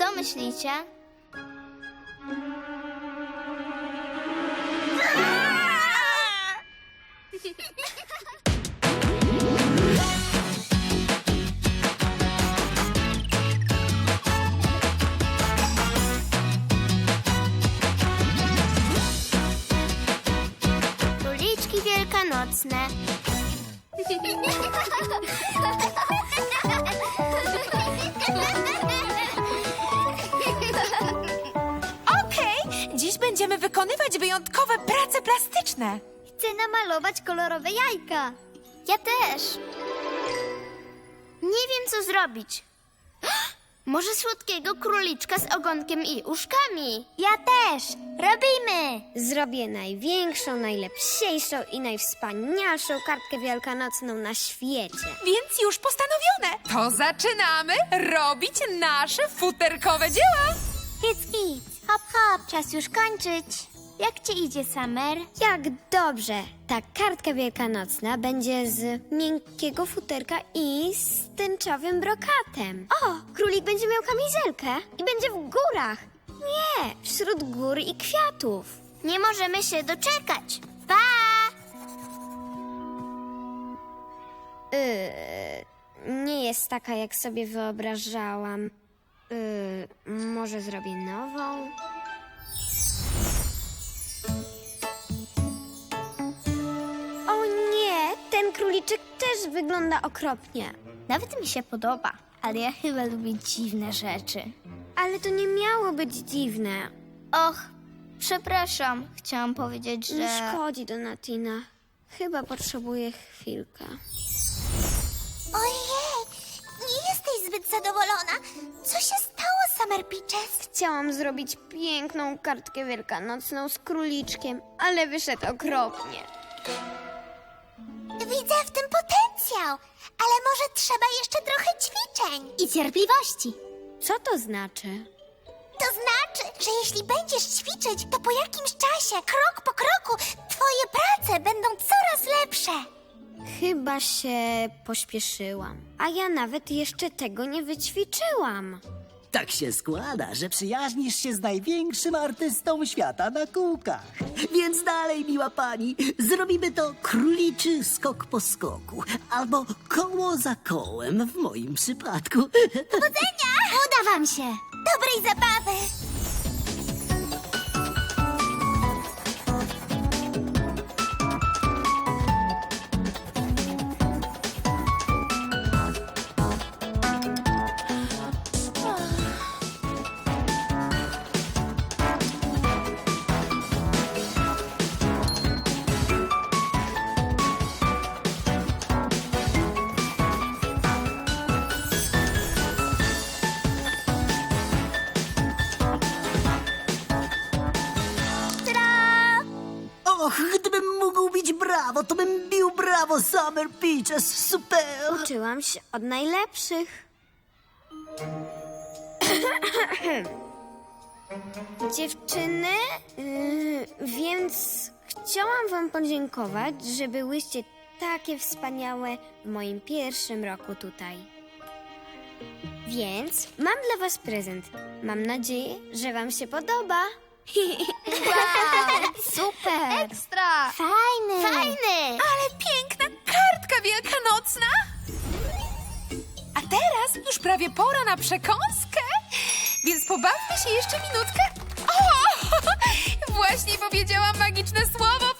Co myślicie? Króliczki wielkanocne. Dziś będziemy wykonywać wyjątkowe prace plastyczne. Chcę namalować kolorowe jajka. Ja też. Nie wiem, co zrobić. Może słodkiego króliczka z ogonkiem i uszkami. Ja też. Robimy. Zrobię największą, najlepsiejszą i najwspanialszą kartkę wielkanocną na świecie. Więc już postanowione. To zaczynamy robić nasze futerkowe dzieła. Czas już kończyć. Jak ci idzie, Summer? Jak dobrze! Ta kartka wielkanocna będzie z miękkiego futerka i z tęczowym brokatem. O, królik będzie miał kamizelkę i będzie w górach. Nie, wśród gór i kwiatów. Nie możemy się doczekać. Pa! Yy, nie jest taka, jak sobie wyobrażałam. Yy, może zrobię nową? Króliczek też wygląda okropnie. Nawet mi się podoba, ale ja chyba lubię dziwne rzeczy. Ale to nie miało być dziwne. Och, przepraszam. Chciałam powiedzieć, że... Nie szkodzi, Donatina. Chyba potrzebuję chwilkę. Ojej, nie jesteś zbyt zadowolona. Co się stało, Summer Peaches? Chciałam zrobić piękną kartkę wielkanocną z króliczkiem, ale wyszedł okropnie. Widzę w tym potencjał, ale może trzeba jeszcze trochę ćwiczeń. I cierpliwości. Co to znaczy? To znaczy, że jeśli będziesz ćwiczyć, to po jakimś czasie, krok po kroku, twoje prace będą coraz lepsze. Chyba się pośpieszyłam, a ja nawet jeszcze tego nie wyćwiczyłam. Tak się składa, że przyjaźnisz się z największym artystą świata na kółkach. Więc dalej, miła pani, zrobimy to króliczy skok po skoku, albo koło za kołem w moim przypadku. Powodzenia! Uda wam się. Dobrej zabawy. Brawo, to bym bił brawo Summer Peaches, super! Uczyłam się od najlepszych. Dziewczyny, yy, więc chciałam wam podziękować, że byłyście takie wspaniałe w moim pierwszym roku tutaj. Więc mam dla was prezent. Mam nadzieję, że wam się podoba. Super. Pora na przekąskę. Więc pobawmy się jeszcze minutkę. O! Właśnie powiedziałam magiczne słowo